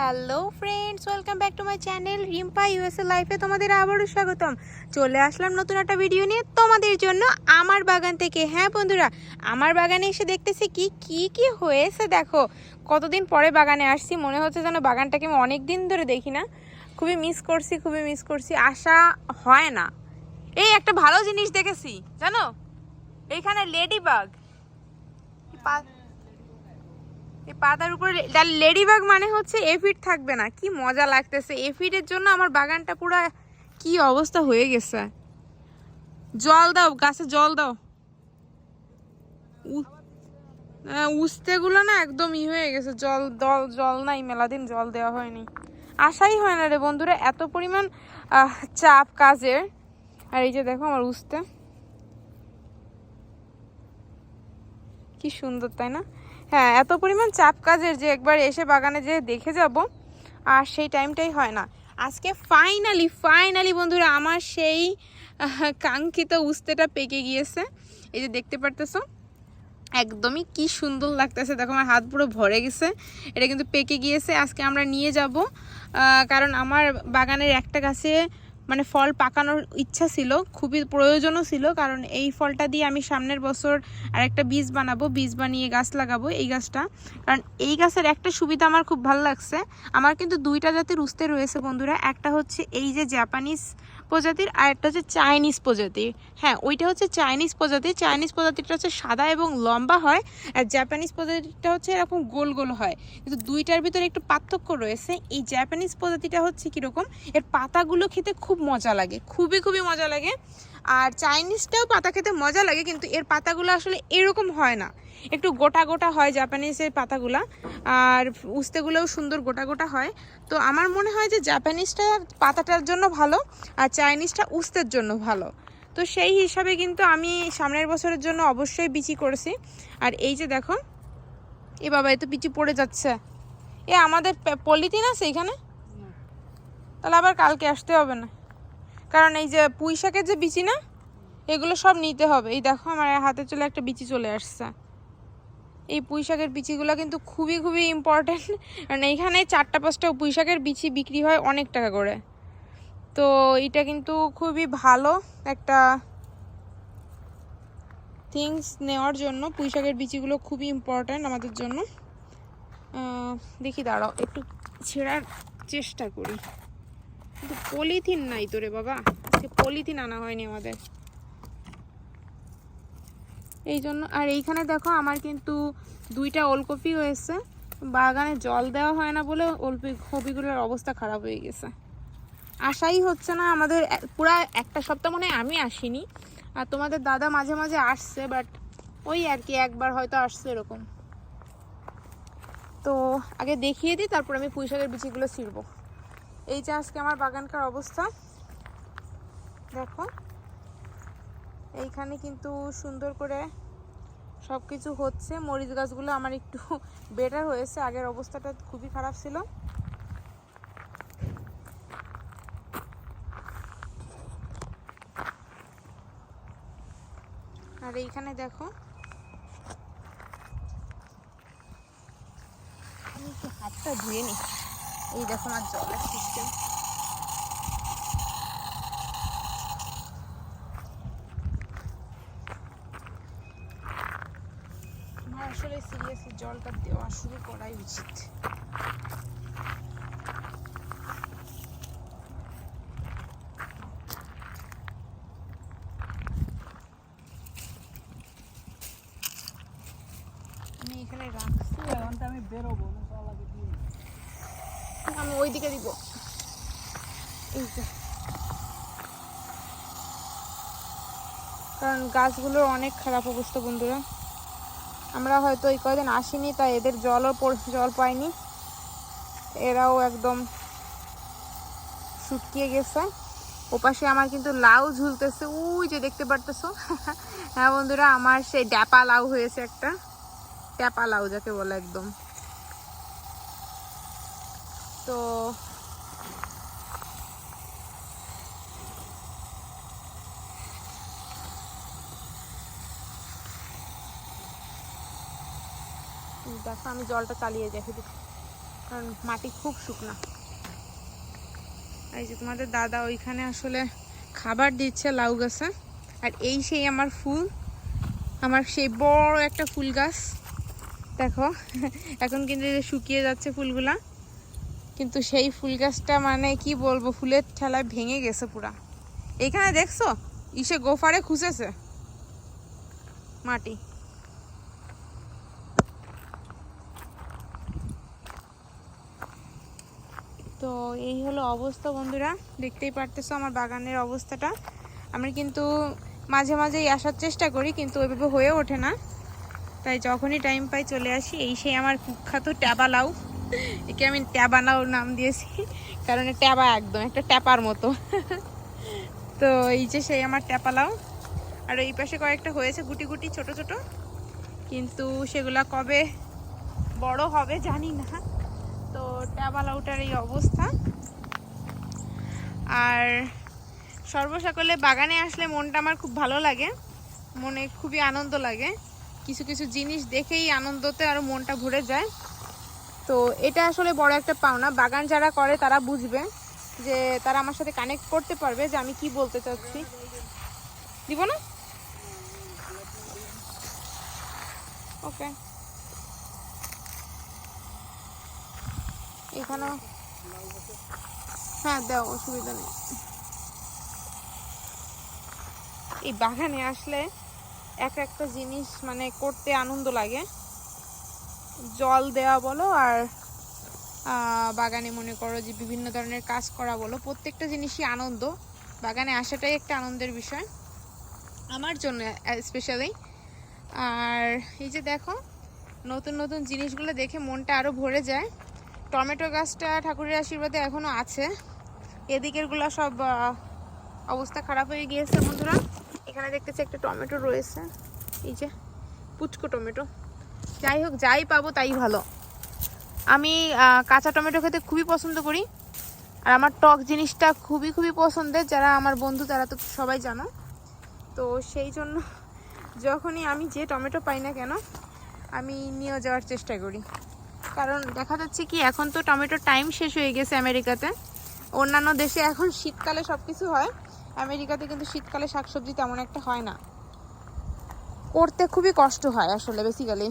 Hello friends welcome back to my channel Rimpa USA লাইফে তোমাদের আবারও স্বাগতম। চলে আসলাম নতুন একটা ভিডিও নিয়ে তোমাদের জন্য আমার বাগান থেকে। হ্যাঁ বন্ধুরা, আমার বাগানে এসে দেখতেছি কি কি কি হয়েছে দেখো। কতদিন পরে বাগানে আসছি, মনে হচ্ছে যেন বাগানটাকে আমি অনেক দিন ধরে দেখি না। খুবই মিস করছি, খুবই মিস করছি। আশা হয় না। এই একটা ভালো জিনিস দেখেছি, জানো? এইখানে লেডি বাগ এই পাতার উপরে লেডিবাগ মানে হচ্ছে এফিড থাকবে না। কি মজা লাগতেছে। এফিডের জন্য আমার বাগানটা পুরো কি অবস্থা হয়ে গেছে। জল দাও, গাছে জল দাও। উস্তেগুলো না একদম ই হয়ে গেছে। জল জল জল নাই, মেলা দিন জল দেওয়া হয়নি। আশাই হয় না রে বন্ধুরা, এত পরিমাণ চাপ কাজের। আর এই যে দেখো আমার উস্তে। কি সুন্দর, তাই না? হ্যাঁ এত পরিমাণ চাপ কাজের যে একবার এসে বাগানে যে দেখে যাব, আর সেই টাইমটাই হয় না। আজকে ফাইনালি ফাইনালি বন্ধুরা আমার সেই কাঙ্ক্ষিত উস্তেটা পেকে গিয়েছে। এই যে দেখতে পারতেছো, একদমই কি সুন্দর লাগতেছে। দেখো আমার হাত পুরো ভরে গেছে। এটা কিন্তু পেকে গিয়েছে। আজকে আমরা নিয়ে যাব কারণ আমার বাগানের একটা গাছে মানে ফল পাকানোর ইচ্ছা ছিল, খুবই প্রয়োজনও ছিল, কারণ এই ফলটা দিয়ে আমি সামনের বছর আর একটা বীজ বানাবো, বীজ বানিয়ে গাছ লাগাবো এই গাছটা। কারণ এই গাছের একটা সুবিধা আমার খুব ভালো লাগছে। আমার কিন্তু দুইটা জাতের উস্তে রয়েছে বন্ধুরা, একটা হচ্ছে এই যে জাপানিজ প্রজাতির আর একটা হচ্ছে চাইনিজ প্রজাতির। হ্যাঁ ওইটা হচ্ছে চাইনিজ প্রজাতি চাইনিজ প্রজাতিটা হচ্ছে সাদা এবং লম্বা হয়, আর জাপানিজ প্রজাতিটা হচ্ছে এরকম গোল গোল হয়। কিন্তু দুইটার ভিতরে একটু পার্থক্য রয়েছে। এই জাপানিজ প্রজাতিটা হচ্ছে কীরকম, এর পাতাগুলো খেতে খুব মজা লাগে খুবই খুবই মজা লাগে। আর চাইনিজটাও পাতা খেতে মজা লাগে কিন্তু এর পাতাগুলো আসলে এরকম হয় না। একটু গোটা গোটা হয় জাপানিজের পাতাগুলা আর উস্তেগুলোও সুন্দর গোটা গোটা হয়। তো আমার মনে হয় যে জাপানিজটা পাতাটার জন্য ভালো আর চাইনিজটা উস্তের জন্য ভালো। তো সেই হিসাবে কিন্তু আমি সামনের বছরের জন্য অবশ্যই বিচি করেছি। আর এই যে দেখো এ বাবা এ তো পিচি পড়ে যাচ্ছে। এ আমাদের পলিথিন আছে এখানে? তাহলে আবার কালকে আসতে হবে না? কারণ এই যে পুঁই শাকের যে বিচি না, এগুলো সব নিতে হবে। এই দেখো, আমার হাতে চলে একটা বিচি চলে আসছে। এই পুঁই শাকের বিচিগুলো কিন্তু খুবই খুবই ইম্পর্ট্যান্ট কারণ এইখানে চারটা, পাঁচটা পুঁই শাকের বিচি বিক্রি হয় অনেক টাকা করে। তো এটা কিন্তু খুবই ভালো একটা থিংস নেওয়ার জন্য। পুঁই শাকের বিচিগুলো খুবই ইম্পর্ট্যান্ট আমাদের জন্য। দেখি দাঁড়াও, একটু ছেঁড়ার চেষ্টা করি। কিন্তু পলিথিন নাই তো রে বাবা। পলিথিন আনা হয়নি আমাদের। এই জন্য আর এইখানে দেখো আমার কিন্তু দুইটা ওলকপি হয়েছে। বাগানে জল দেওয়া হয় না বলে ওলপি কপিগুলোর অবস্থা খারাপ হয়ে গেছে। আশাই হচ্ছে না আমাদের পুরা একটা সপ্তাহ মনে আমি আসিনি। আর তোমাদের দাদা মাঝে মাঝে আসছে বাট ওই আর কি একবার হয়তো আসছে এরকম। তো আগে দেখিয়ে দিই, তারপর আমি পুঁইশাকের বিচিগুলো ছিঁড়বো। এই যে আজকে আমার বাগানকার অবস্থা। দেখো, এইখানে কিন্তু সুন্দর করে সব কিছু হচ্ছে। মরিচ গাছগুলো আমার একটু বেটার হয়েছে। আগের অবস্থাটা খুবই খারাপ ছিল। আর এইখানে দেখো, আমি একটু হাতটা ধুয়ে নিই এই দেখো আমার জলের সিস্টেম আসলে সিরিয়াসলি জলটা দেওয়া শুরু করাই উচিত আমি এখানে রাখছি এখন তো আমি বেরোবো না জল আগে দিয়ে নিই। আমি ওইদিকে দিব। কারণ গাছগুলোর অনেক খারাপ অবস্থা, বন্ধুরা। আমরা হয়তো এই কয়দিন আসিনি, তাই এদের জলও জল পাইনি। এরাও একদম শুকিয়ে গেছে। ওপাশে আমার কিন্তু লাউ ঝুলতেছে। উই যে দেখতে পারতেছো? হ্যাঁ বন্ধুরা, আমার সেই ড্যাপা লাউ হয়েছে একটা। ট্যাপা লাউ যাকে বলে একদম। তো দেখো, আমি জলটা চালিয়ে রেখে দিচ্ছি কারণ মাটি খুব শুকনা। এই যে তোমাদের দাদা ওইখানে আসলে খাবার দিচ্ছে লাউ গাছে, আর এই সেই আমার ফুল, আমার সেই বড় একটা ফুল গাছ। দেখো, এখন কিন্তু শুকিয়ে যাচ্ছে ফুলগুলা। কিন্তু সেই ফুল গাছটা মানে কি বলব, ফুলের ঠেলায় ভেঙে গেছে পুরা। এখানে দেখছ? ইসে গোফারে খুঁজেছে। মাটি। তো এই হলো অবস্থা বন্ধুরা। দেখতেই পারতেছো আমার বাগানের অবস্থাটা। আমি কিন্তু মাঝে মাঝেই আসার চেষ্টা করি, কিন্তু ওইভাবে হয়ে ওঠে না। তাই যখনই টাইম পাই চলে আসি। এই সেই আমার কুখ্যাত ট্যাবা লাউ একে আমি ট্যাবা লাউ নাম দিয়েছি, কারণ ট্যাবা একদম, একটা ট্যাপার মতো। তো এই যে সেই আমার ট্যাপা লাউ আর এই পাশে কয়েকটা হয়েছে গুটি গুটি, ছোট ছোট। কিন্তু সেগুলা কবে বড় হবে জানি না। তো ট্যাবা লাউটার এই অবস্থা। আর সর্বসকলে বাগানে আসলে মনটা আমার খুব ভালো লাগে। মনে খুবই আনন্দ লাগে। কিছু কিছু জিনিস দেখেই আনন্দতে আরও মনটা ভরে যায়। তো এটা আসলে বড় একটা পাওনা। বাগান যারা করে, তারা বুঝবে যে তারা আমার সাথে কানেক্ট করতে পারবে যে আমি কি বলতে চাচ্ছি। দিব না? ওকে এখানেও হ্যাঁ দাও, অসুবিধা নেই। এই বাগানে আসলে এক একটা জিনিস মানে করতে আনন্দ লাগে। জল দেওয়া বলো আর বাগানে মনে করো যে বিভিন্ন ধরনের কাজ করা বলো, প্রত্যেকটা জিনিসই আনন্দ। বাগানে আসাটাই একটা আনন্দের বিষয়, আমার জন্য স্পেশালি আর এই যে দেখো, নতুন নতুন জিনিসগুলো দেখে মনটা আরও ভরে যায়। টমেটো গাছটা ঠাকুরের আশীর্বাদে এখনও আছে। এদিকেরগুলো সব অবস্থা খারাপ হয়ে গিয়েছে বন্ধুরা। এখানে দেখতেছি একটা টমেটো রয়েছে। এই যে, পুচকো টমেটো। যাই হোক, যাই পাবো তাই ভালো। আমি কাঁচা টমেটো খেতে খুবই পছন্দ করি। আর আমার টক জিনিসটা খুবই খুবই পছন্দের, যারা আমার বন্ধু, তারা তো সবাই জানো। তো সেই জন্য যখনই আমি যে টমেটো পাই না কেন, আমি নিয়ে যাওয়ার চেষ্টা করি। কারণ দেখা যাচ্ছে কি, এখন তো টমেটোর টাইম শেষ হয়ে গেছে আমেরিকাতে। অন্যান্য দেশে এখন শীতকালে সব কিছু হয়। আমেরিকাতে কিন্তু শীতকালে শাকসবজি তেমন একটা হয় না। করতে খুবই কষ্ট হয় আসলে বেসিক্যালি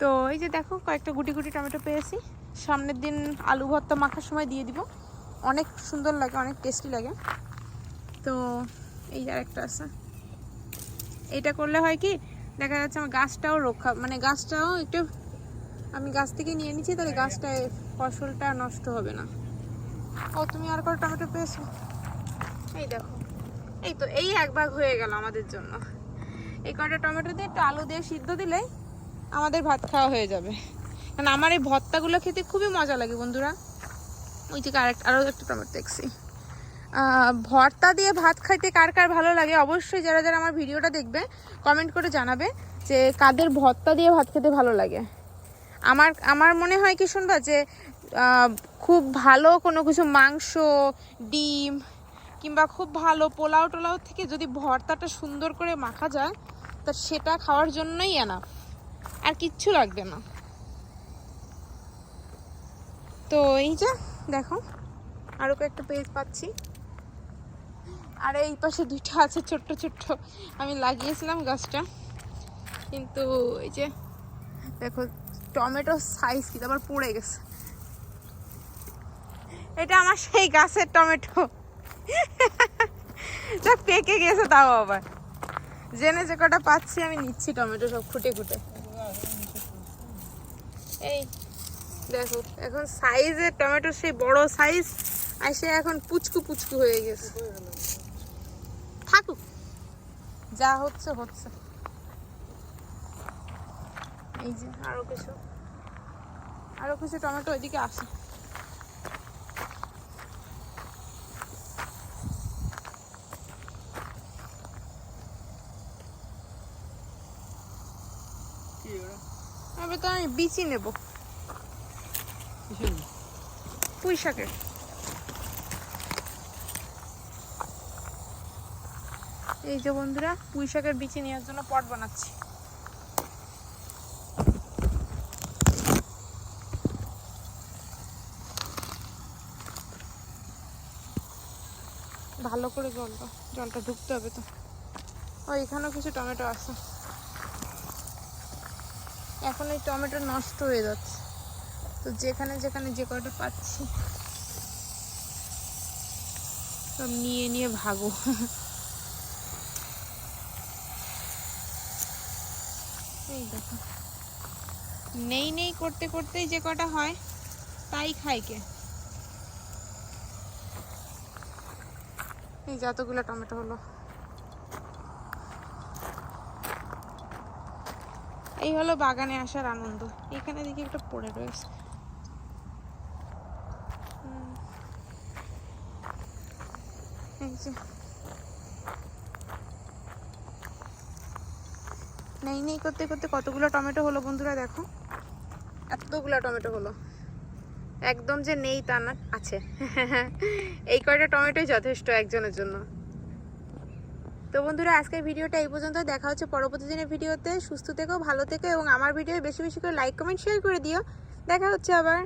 তো এই যে দেখো, কয়েকটা গুটি গুটি টমেটো পেয়েছি। সামনের দিন আলু ভর্তা মাখার সময় দিয়ে দিব। অনেক সুন্দর লাগে, অনেক টেস্টি লাগে। তো এই আর একটা আছে। এটা করলে হয় কি, দেখা যাচ্ছে আমার গাছটাও রক্ষা মানে গাছটাও একটু, আমি গাছ থেকে নিয়ে নিচ্ছি, তাহলে গাছটায় ফসলটা নষ্ট হবে না। ও, তুমি আর কটা টমেটো পেয়েছ? এই দেখো। এই তো এই এক ভাগ হয়ে গেল আমাদের জন্য। এই কটা টমেটো দিয়ে একটু আলু দিয়ে সিদ্ধ দিলেই আমাদের ভাত খাওয়া হয়ে যাবে। কারণ আমার এই ভর্তাগুলো খেতে খুবই মজা লাগে বন্ধুরা। ওই যে আরেকটা আরও একটা টমেটো দেখছি। ভর্তা দিয়ে ভাত খাইতে কার কার ভালো লাগে অবশ্যই যারা যারা আমার ভিডিওটা দেখবে কমেন্ট করে জানাবে যে কাদের ভর্তা দিয়ে ভাত খেতে ভালো লাগে। আমার আমার মনে হয় কি শুনবা যে খুব ভালো কোনো কিছু মাংস, ডিম কিংবা খুব ভালো পোলাও টোলাও থেকে যদি ভর্তাটা সুন্দর করে মাখা যায়, তা সেটা খাওয়ার জন্যই এনা আর কিচ্ছু লাগবে না। তো এই যে, দেখো আরও কয়েকটা পেজ পাচ্ছি। আর এই পাশে দুইটা আছে ছোট্ট ছোট্ট। আমি লাগিয়েছিলাম গাছটা। কিন্তু এই যে, দেখো, টমেটো সাইজ কি আবার পড়ে গেছে। এটা আমার সেই গাছের টমেটো। যা পেকে গেছে তাও আবার। জেনে যে কটা পাচ্ছি, আমি নিচ্ছি টমেটো সব খুঁটে খুঁটে। এই দেখো, এখন সাইজের টমেটো সেই বড় সাইজ আর সে এখন পুচকু পুচকু হয়ে গেছে। থাকুক, যা হচ্ছে হচ্ছে। এই যে আরও কিছু আরও কিছু টমেটো ওইদিকে আসে। তবে তো আমি বিচি নেব। পুঁই শাকের। এই যে বন্ধুরা পুঁই শাকের বিচি নেওয়ার জন্য পট বানাচ্ছি। ভালো করে জলটা জলটা ঢুকতে হবে তো। ও এখানেও কিছু টমেটো আছে। এখন এই টমেটো নষ্ট হয়ে যাচ্ছে। তো যেখানে যেখানে যে কটা পাচ্ছি, সব নিয়ে নিয়ে ভাগো। এই দেখো। নেই নেই করতে করতেই যে কটা হয়, তাই খাই কে? এই যতগুলো টমেটো হলো। এই হলো বাগানে আসার আনন্দ। এখানে দেখি একটা পড়ে রয়েছে। নেই নেই, করতে করতে কতগুলো টমেটো হলো বন্ধুরা দেখো। এতগুলো টমেটো হলো। একদম যে নেই তা না, আছে। এই কয়টা টমেটোই যথেষ্ট একজনের জন্য। তো বন্ধুরা, আজকের ভিডিওটা এই পর্যন্ত দেখা হচ্ছে পরবর্তী দিনের ভিডিওতে। সুস্থ থেকো, ভালো থেকো, এবং আমার ভিডিও বেশি বেশি করে লাইক কমেন্ট শেয়ার করে দিও। দেখা হচ্ছে আবার।